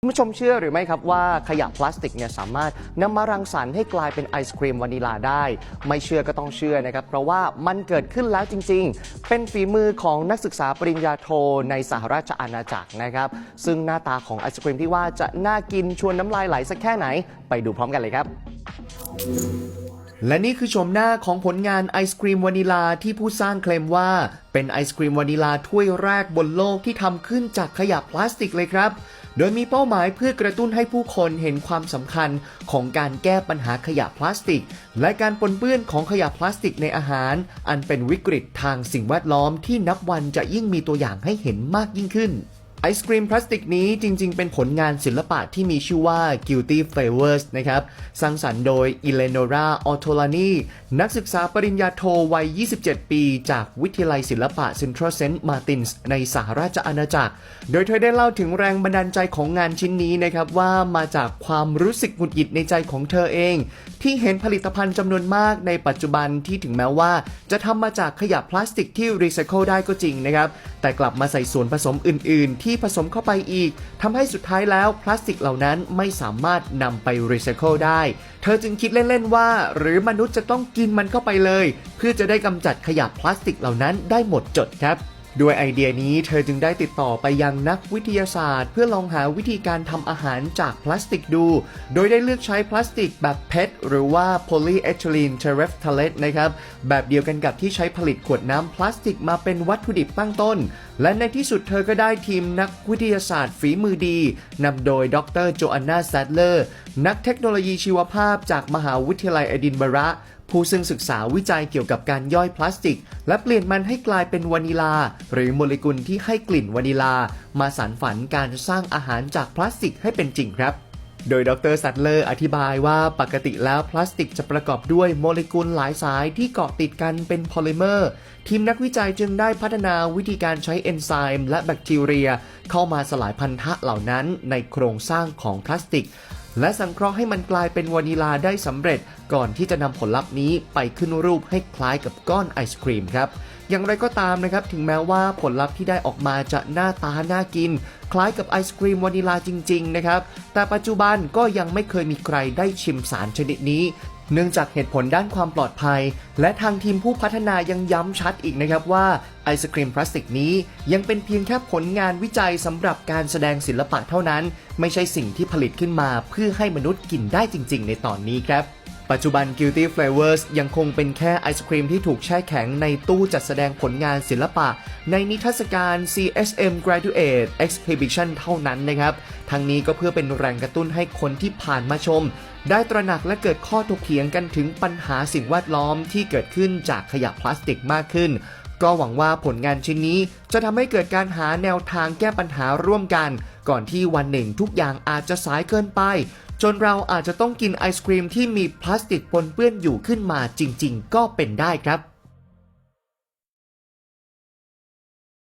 คุณผู้ชมเชื่อหรือไม่ครับว่าขยะพลาสติกเนี่ยสามารถนำมารังสรรค์ให้กลายเป็นไอศครีมวานิลาได้ ไม่เชื่อก็ต้องเชื่อนะครับ เพราะว่ามันเกิดขึ้นแล้วจริง ๆ เป็นฝีมือของนักศึกษาปริญญาโทในสหราชอาณาจักรนะครับ ซึ่งหน้าตาของไอศครีมที่ว่าจะน่ากินชวนน้ำลายไหลสักแค่ไหน ไปดูพร้อมกันเลยครับ และนี่คือชมหน้าของผลงานไอศครีมวานิลาที่ผู้สร้างเคลมว่า เป็นไอศครีมวานิลาถ้วยแรกบนโลกที่ทำขึ้นจากขยะพลาสติกเลยครับ โดยมีเป้าหมายเพื่อกระตุ้นให้ผู้คนเห็นความสำคัญของการแก้ปัญหาขยะพลาสติก และการปนเปื้อนของขยะพลาสติกในอาหาร อันเป็นวิกฤตทางสิ่งแวดล้อมที่นับวันจะยิ่งมีตัวอย่างให้เห็นมากยิ่งขึ้น ไอศครีมพลาสติกนี้จริง ๆ เป็นผลงานศิลปะที่มีชื่อว่า Guilty Flavors นะครับ สร้างสรรค์โดย Eleonora Ortolani นักศึกษาปริญญาโทวัย 27 ปี จากวิทยาลัยศิลปะ Central Saint Martins ในสหราชอาณาจักร โดยเธอได้เล่าถึงแรงบันดาลใจของงานชิ้นนี้นะครับ ว่ามาจากความรู้สึกหงุดหงิดในใจของเธอเอง ที่เห็นผลิตภัณฑ์จำนวนมากในปัจจุบันที่ถึงแม้ว่า จะทำมาจากขยะพลาสติกที่รีไซเคิลได้ก็จริงนะครับ แต่กลับมาใส่ส่วนผสมอื่น ๆ ที่ผสมเข้าไปอีกทำให้สุดท้ายแล้วพลาสติกเหล่านั้นไม่สามารถนำไปรีไซเคิลได้ เธอจึงคิดเล่น ๆ ว่า หรือมนุษย์จะต้องกินมันเข้าไปเลย เพื่อจะได้กำจัดขยะพลาสติกเหล่านั้นได้หมดจดครับ ด้วยไอเดียนี้เธอจึงได้ติดต่อไปยังนักวิทยาศาสตร์ เพื่อลองหาวิธีการทำอาหารจากพลาสติกดู โดยได้เลือกใช้พลาสติกแบบเพชหรือว่า polyethylene terephthalate นะครับแบบเดียวกันกับที่ใช้ผลิตขวดน้ำพลาสติกมาเป็นวัตถุดิบตั้งต้น และในที่สุดเธอก็ได้ทีมนักวิทยาศาสตร์ฝีมือดีนำโดยดรโจอันนาแซดเลอร์นักเทคโนโลยีชีวภาพจากมหาวิทยาลัยเอดินบะระ ผู้ซึ่งศึกษาวิจัยเกี่ยวกับการย่อยพลาสติก และเปลี่ยนมันให้กลายเป็นวานิลา หรือโมเลกุลที่ให้กลิ่นวานิลา มาสานฝันการสร้างอาหารจากพลาสติกให้เป็นจริงครับโดยดรซัตเลอร์อธิบายว่าปกติแล้วพลาสติกจะประกอบด้วยโมเลกุลหลายสายที่เกาะติดกันเป็นโพลิเมอร์ ทีมนักวิจัยจึงได้พัฒนาวิธีการใช้เอนไซม์และแบคทีเรีย เข้ามาสลายพันธะเหล่านั้นในโครงสร้างของพลาสติก และสังเคราะห์ให้มันกลายเป็นวานิลาได้สำเร็จ ก่อนที่จะนำผลลัพธ์นี้ไปขึ้นรูปให้คล้ายกับก้อนไอศครีมครับอย่างไรก็ตามนะครับถึงแม้ว่าผลลัพธ์ที่ได้ออกมาจะหน้าตาน่ากิน คล้ายกับไอศครีมวานิลาจริง ๆ นะครับ แต่ปัจจุบันก็ยังไม่เคยมีใครได้ชิมสารชนิดนี้ เนื่องจากเหตุผลด้านความปลอดภัย และทางทีมผู้พัฒนายังย้ำชัดอีกนะครับว่าไอศครีมพลาสติกนี้ ยังเป็นเพียงแค่ผลงานวิจัยสำหรับการแสดงศิลปะเท่านั้น ไม่ใช่สิ่งที่ผลิตขึ้นมาเพื่อให้มนุษย์กินได้จริง ๆ ในตอนนี้ครับปัจจุบัน Guilty Flavors ยังคงเป็นแค่ไอศครีมที่ถูกแช่แข็งในตู้จัดแสดงผลงานศิลปะ ในนิทรรศการ CSM Graduate Exhibition เท่านั้นนะครับ ทั้งนี้ก็เพื่อเป็นแรงกระตุ้นให้คนที่ผ่านมาชม ได้ตระหนักและเกิดข้อถกเถียงกันถึงปัญหาสิ่งแวดล้อมที่เกิดขึ้นจากขยะพลาสติกมากขึ้น ก็หวังว่าผลงานชิ้นนี้จะทำให้เกิดการหาแนวทางแก้ปัญหาร่วมกัน ก่อนที่วันหนึ่งทุกอย่างอาจจะสายเกินไป จนเราอาจจะต้องกินไอศครีมที่มีพลาสติกปนเปื้อนอยู่ขึ้นมาจริง ๆ ก็เป็นได้ครับ